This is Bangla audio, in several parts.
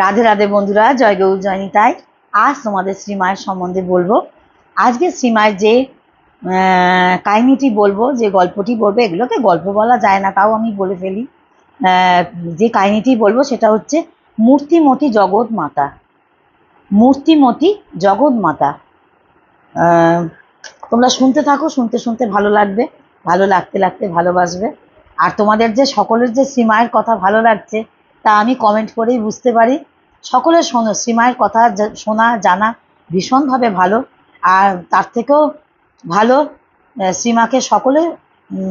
রাধে রাধে বন্ধুরা, জয় গৌর জয়নী তাই আজ তোমাদের শ্রীমায়ের সম্বন্ধে বলব। আজকে শ্রীমায়ের যে কাহিনীটি বলব, যে গল্পটি বলব, এগুলোকে গল্প বলা যায় না, তাও আমি বলে ফেলি। যে কাহিনীটি বলব, সেটা হচ্ছে মূর্তিমতি জগৎ মাতা। মূর্তিমতি জগৎ মাতা। তোমরা শুনতে থাকো, শুনতে শুনতে ভালো লাগবে, ভালো লাগতে লাগতে ভালোবাসবে। আর তোমাদের যে সকলের যে শ্রীমায়ের কথা ভালো লাগছে তা আমি কমেন্ট করেই বুঝতে পারি। সকলে শোনো, শ্রীমায়ের কথা শোনা, জানা ভীষণভাবে ভালো। আর তার থেকেও ভালো শ্রীমাকে সকলে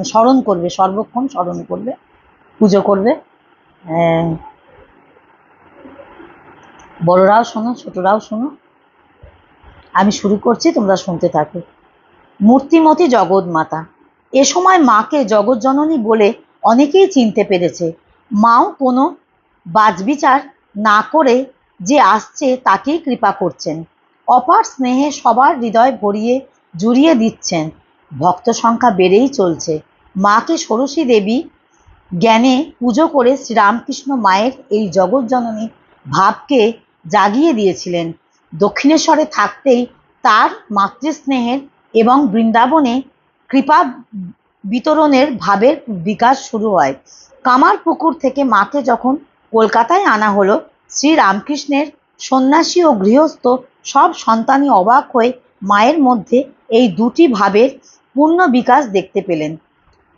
স্মরণ করবে, সর্বক্ষণ স্মরণ করবে, পুজো করবে। বড়রাও শোনো, ছোটরাও শোনো। আমি শুরু করছি, তোমরা শুনতে থাকো। মূর্তিমতি জগৎ মাতা, এ সময় মাকে জগৎ জননী বলে অনেকেই চিনতে পেরেছে। মাও কোনো বাজবিচার না করে যে আসছে তাকেই কৃপা করছেন। অপার স্নেহে সবার হৃদয় ভরিয়ে জুড়িয়ে দিচ্ছেন। ভক্ত সংখ্যা বেড়েই চলছে। মাকে ষোড়শী দেবী জ্ঞানে পুজো করে শ্রীরামকৃষ্ণ মায়ের এই জগৎ জননী ভাবকে জাগিয়ে দিয়েছিলেন। দক্ষিণেশ্বরে থাকতেই তার মাতৃস্নেহের এবং বৃন্দাবনে কৃপা বিতরণের ভাবের বিকাশ শুরু হয়। কামার পুকুর থেকে মাকে যখন কলকাতায় আনা হলো শ্রীরামকৃষ্ণের সন্ন্যাসী ও গৃহস্থ সব সন্তানই অবাক হয়ে মায়ের মধ্যে এই দুটি ভাবের পূর্ণ বিকাশ দেখতে পেলেন।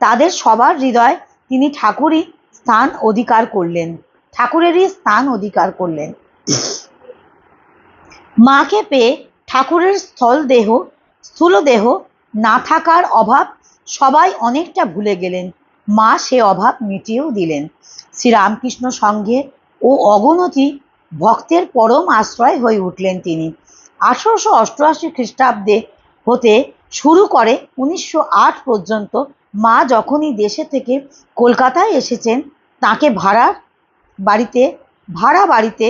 তাদের সবার হৃদয় তিনি ঠাকুরই স্থান অধিকার করলেন, ঠাকুরেরই স্থান অধিকার করলেন। মাকে পেয়ে ঠাকুরের স্থল দেহ, স্থূল দেহ না থাকার অভাব সবাই অনেকটা ভুলে গেলেন। মা সে অভাব মিটিয়েও দিলেন। শ্রীরামকৃষ্ণ সঙ্গে ও অগণতি ভক্তের পরম আশ্রয় হয়ে উঠলেন তিনি। আঠারোশো অষ্টআশি খ্রিস্টাব্দে হতে শুরু করে উনিশশো আট পর্যন্ত মা যখনই দেশে থেকে কলকাতায় এসেছেন, তাকে ভাড়া বাড়িতে ভাড়া বাড়িতে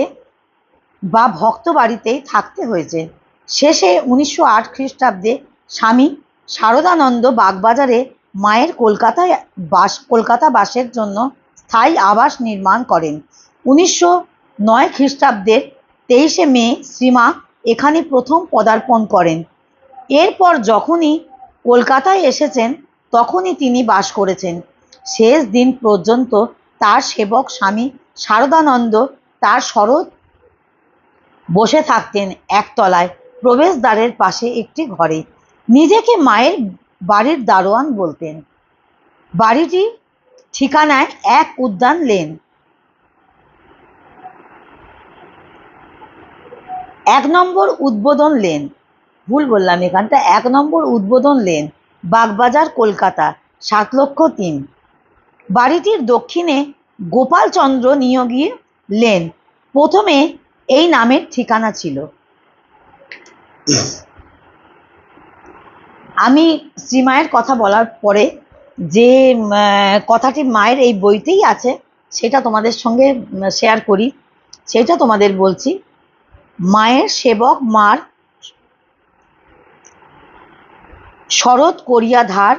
বা ভক্ত বাড়িতেই থাকতে হয়েছে। শেষে উনিশশো আট খ্রিস্টাব্দে স্বামী শারদানন্দ বাগবাজারে মায়ের কলকাতায় বাস, কলকাতা বাসের জন্য স্থায়ী আবাস নির্মাণ করেন। উনিশশো নয় খ্রিস্টাব্দের তেইশে মে শ্রীমা এখানে প্রথম পদার্পণ করেন। এরপর যখনই কলকাতায় এসেছেন, তখনই তিনি বাস করেছেন। শেষ দিন পর্যন্ত তার সেবক স্বামী শারদানন্দ তার শরৎ বসে থাকতেন একতলায়, প্রবেশদ্বারের পাশে একটি ঘরে। নিজেকে মায়ের বাড়ির দারোয়ান বলতেন। বাড়িটি ঠিকানায় এক উদ্যান লেন। এক নম্বর উদ্বোধন লেন। ভুল বললাম এখানটা। এক নম্বর উদ্বোধন লেন, বাগবাজার, কলকাতা, সাত লক্ষ তিন। বাড়িটির দক্ষিণে গোপালচন্দ্র নিয়োগী লেন। প্রথমে এই নামের ঠিকানা ছিল। আমি শ্রীমায়ের কথা বলার পরে যে কথাটি মায়ের এই বইতেই আছে, সেটা তোমাদের সঙ্গে শেয়ার করি। সেটা তোমাদের বলছি, মায়ের সেবক মার শরৎ করিয়া ধার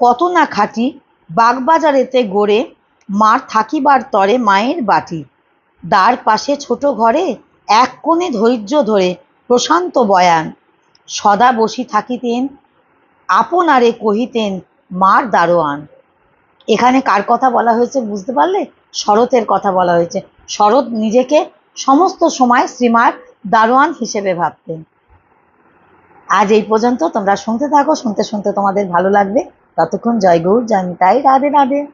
কত না খাটি, বাগবাজারেতে গড়ে মার থাকিবার তরে মায়ের বাটি। দ্বার পাশে ছোট ঘরে এক কোণে ধৈর্য ধরে প্রশান্ত বয়ান, সদা বসি থাকিতেন আপনারে কহিতেন, মার দারোয়ান। এখানে কার কথা বলা হয়েছে বুঝতে পারলে? শরতের কথা বলা হয়েছে। শরৎ নিজেকে সমস্ত সময় শ্রীমার দারোয়ান হিসেবে ভাবতেন। আজ এই পর্যন্ত তোমরা শুনতে থাকো, শুনতে শুনতে তোমাদের ভালো লাগবে। ততক্ষণ জয় গৌর তাই রাধে রাধে।